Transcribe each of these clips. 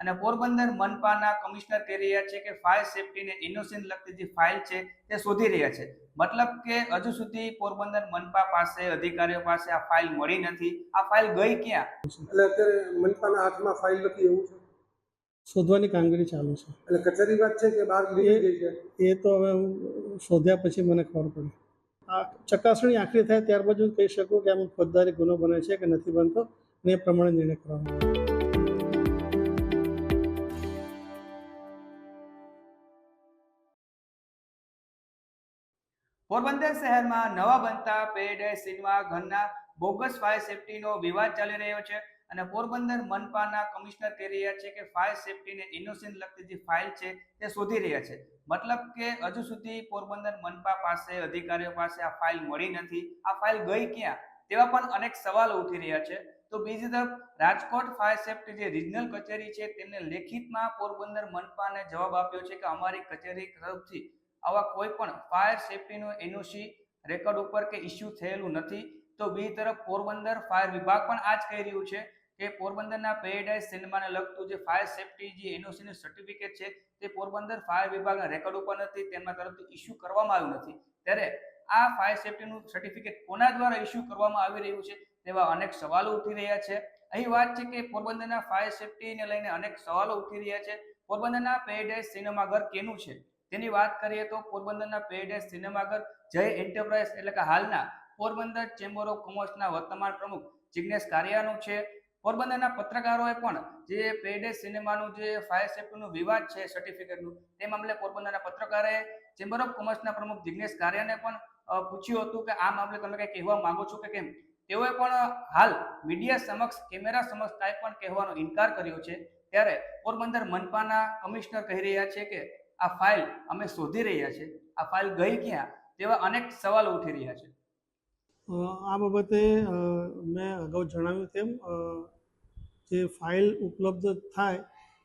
અને પોરબંદર મનપાના કમિશનર કહી રહ્યા છે કે ફાયર સેફટી ને ઇનોસેન્ટ લગતી જે ફાઇલ છે તે શોધી રહ્યા છે. મતલબ કે હજુ સુધી પોરબંદર મનપા પાસે અધિકારીઓ પાસે આ ફાઇલ મળી નથી. આ ફાઇલ ગઈ ક્યાં? એટલે અત્યારે મનપાના હાથમાં ફાઇલ નથી એવું છે? શોધવાની કામગીરી ચાલુ છે. એટલે કચેરી વાત છે કે બહાર ગઈ છે? એ તો હવે હું શોધ્યા પછી મને ખબર પડી. આ ચકાસણી આખરી થાય ત્યારબાદ હું કહી શકું કે આમાં ફોજદારી ગુનો બને છે કે નથી બનતો? અને એ પ્રમાણે નિર્ણય કરવામાં પોરબંદર શહેરમાં નવા બનતા પેરેડાઇઝ સિનેમા ઘરના બોગસ ફાયર સેફટીનો વિવાદ ચાલી રહ્યો છે અને પોરબંદર મનપાના કમિશનર કહી રહ્યા છે કે ફાયર સેફ્ટીને ઇનોસેન્ટ લગતી જે ફાઇલ છે તે શોધી રહ્યા છે. મતલબ કે હજુ સુધી પોરબંદર મનપા પાસે અધિકારીઓ પાસે આ ફાઇલ મળી નથી. આ ફાઇલ ગઈ ક્યાં? તેવા પણ અનેક સવાલો ઉઠી રહ્યા છે. તો બીજી તરફ, રાજકોટ ફાયર સેફ્ટી જે રિજનલ કચેરી છે તેમને લેખિતમાં પોરબંદર મનપાને જવાબ આપ્યો છે કે અમારી કચેરી તરફથી આવા કોઈ પણ ફાયર સેફટીનું એનઓસી રેકોર્ડ ઉપર કે ઇસ્યુ થયેલું નથી. તો બીજી તરફ પોરબંદર ફાયર વિભાગ પણ આ જ કહી રહ્યું છે કે પોરબંદરના પેરેડાઇઝ સિનેમાને લગતું જે ફાયર સેફટી જે એનઓસીનું સર્ટિફિકેટ છે તે પોરબંદર ફાયર વિભાગના રેકોર્ડ ઉપર નથી, તેમના તરફથી ઇસ્યુ કરવામાં આવ્યું નથી. ત્યારે આ ફાયર સેફટીનું સર્ટિફિકેટ કોના દ્વારા ઇસ્યુ કરવામાં આવી રહ્યું છે તેવા અનેક સવાલો ઉઠી રહ્યા છે. અહીં વાત છે કે પોરબંદરના ફાયર સેફટીને લઈને અનેક સવાલો ઉઠી રહ્યા છે. પોરબંદરના પેરેડાઇઝ સિનેમાઘર કેનું છે? તેની વાત કરીએ તો પોરબંદરના પેરેડાઇઝ સિનેમાઘર જય એન્ટરપ્રાઇઝ એટલે કે હાલના પોરબંદર ચેમ્બર ઓફ કોમર્સના વર્તમાન પ્રમુખ જિજ્ઞેશ કારિયાનું છે. પોરબંદરના પત્રકારોએ પણ જે પેરેડાઇઝ સિનેમાનું જે ફાયર સેફ્ટીનું વિવાદ છે સર્ટિફિકેટનું તે મામલે પોરબંદરના પત્રકારે ચેમ્બર ઓફ કોમર્સના પ્રમુખ જિજ્ઞેશ કારિયાને પણ પૂછ્યું હતું કે આ મામલે તમે કંઈ કહેવા માંગો છો કે કેમ? તેઓએ પણ હાલ મીડિયા સમક્ષ, કેમેરા સમક્ષ કાંઈ પણ કહેવાનો ઇનકાર કર્યો છે. ત્યારે પોરબંદર મનપાના કમિશનર કહી રહ્યા છે કે આ ફાઇલ અમે શોધી રહ્યા છે આ ફાઇલ ગઈ ક્યાં? તેવા અનેક સવાલો ઉઠી રહ્યા છે. આ બાબતે મેં અગાઉ જણાવ્યું તેમ જે ફાઇલ ઉપલબ્ધ થાય,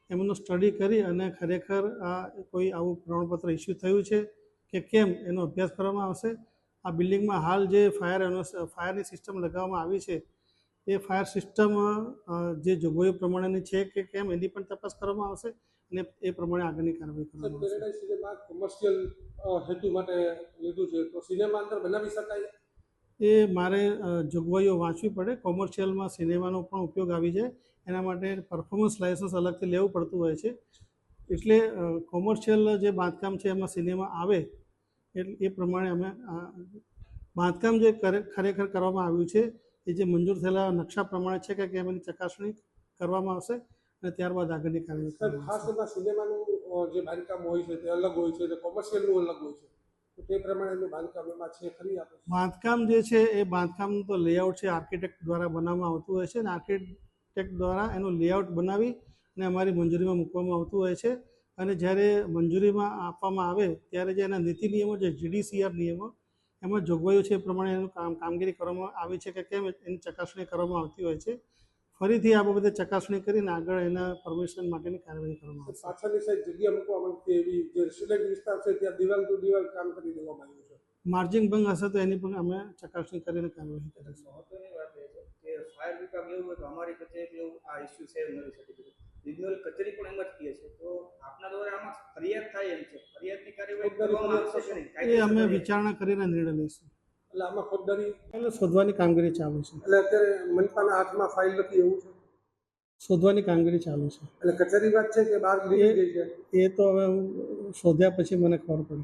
એમનો સ્ટડી કરી અને ખરેખર આ કોઈ આવું પ્રમાણપત્ર ઇસ્યુ થયું છે કે કેમ એનો અભ્યાસ કરવામાં આવશે. આ બિલ્ડિંગમાં હાલ જે ફાયર ફાયરની સિસ્ટમ લગાવવામાં આવી છે, એ ફાયર સિસ્ટમ જે જોગવાઈઓ પ્રમાણેની છે કે કેમ એની પણ તપાસ કરવામાં આવશે. અને એ પ્રમાણે આગળની કાર્યવાહી કરવામાં આવશે. સિનેમા કોમર્શિયલ હેતુ માટે લીધું છે. તો સિનેમા અંદર બનાવી શકાય? એ મારે જોગવાઈઓ વાંચવી પડે. કોમર્શિયલમાં સિનેમાનો પણ ઉપયોગ આવી જાય. એના માટે પરફોર્મન્સ લાયસન્સ અલગથી લેવું પડતું હોય છે. એટલે કોમર્શિયલ જે બાંધકામ છે એમાં સિનેમા આવે એટલે એ પ્રમાણે અમે બાંધકામ જે ખરેખર કરવામાં આવ્યું છે એ જે મંજૂર થયેલા નકશા પ્રમાણે છે કે એની ચકાસણી કરવામાં આવશે? અને ત્યારબાદ આગળની કાર્યવાહી ખાસ એમાં સિનેમાનું જે બાંધકામ હોય છે તે અલગ હોય છે કોમર્શિયલનું અલગ હોય છે તો તે પ્રમાણેનું બાંધકામ એમાં છે ખરી આપણે બાંધકામ જે છે એ બાંધકામ તો લેઆઉટ છે આર્કિટેક્ટ દ્વારા બનાવવામાં આવતું હોય છે અને આર્કિટેક્ટ દ્વારા એનું લેઆઉટ બનાવી અને અમારી મંજૂરીમાં મૂકવામાં આવતું હોય છે. અને જ્યારે મંજૂરીમાં આપવામાં આવે ત્યારે જે એના નીતિ નિયમો જે જીડીસીઆર નિયમો એમાં જોગવાઈઓ છે એ પ્રમાણે એનું કામ કામગીરી કરવામાં આવી છે કે કેમ એની ચકાસણી કરવામાં આવતી હોય છે. ફરીથી આ બાબતે ચકાસણી કરીને આગળ એના પરમિશન માટેની કાર્યવાહી કરવામાં આવશે. પાછળની સાઈડ જગ્યા મૂકવા માંગતી એવી જે સિલેક્ટ વિસ્તાર છે ત્યાં દિવાલ ટુ દિવાલ કામ કરી દેવામાં આવ્યું છે. માર્જિંગ ભંગ હશે તો એની પણ અમે ચકાસણી કરીને કાર્યવાહી કરીશું. મહત્વની વાત એ છે કે ફાયર વિભાગ એવું હોય તો અમારી કચેરી એવું આ ઇસ્યુ છે નથી સર્ટિફિકેટ રિજનલ કચેરી પણ એમ જ કહે છે. તો આપના દ્વારા આમાં ફરિયાદ થાય એમ છે. ફરિયાદની કાર્યવાહી કરવામાં આવશે નહીં? એ અમે વિચારણા કરીને નિર્ણય લઈશું. એટલે આમાં ફોજદારી એટલે શોધવાની કામગીરી ચાલુ છે. એટલે અત્યારે મનપાના હાથમાં ફાઇલ નથી એવું છે? શોધવાની કામગીરી ચાલુ છે. એટલે કચેરી વાત છે કે બહાર નીકળી ગઈ છે? એ તો હવે હું શોધ્યા પછી મને ખબર પડી.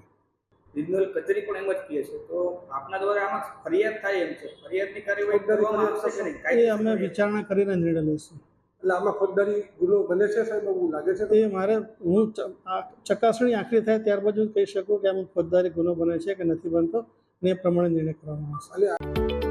રિજનલ કચેરી પણ એમ જ કહે છે. તો આપના દ્વારા આમાં ફરિયાદ થાય એમ છે. ફરિયાદની કાર્યવાહી કરવામાં આવશે કે નહીં? એ અમે વિચારણા કરીને નિર્ણય લઈશું. એટલે આમાં ફોજદારી ગુનો બને છે સાહેબ? એવું લાગે છે એ મારે હું ચ- આ ચકાસણી આખરી થાય ત્યારબાદ હું કહી શકું કે આમાં ફોજદારી ગુનો બને છે કે નથી બનતો. એ પ્રમાણે નિર્ણય કરવામાં આવશે.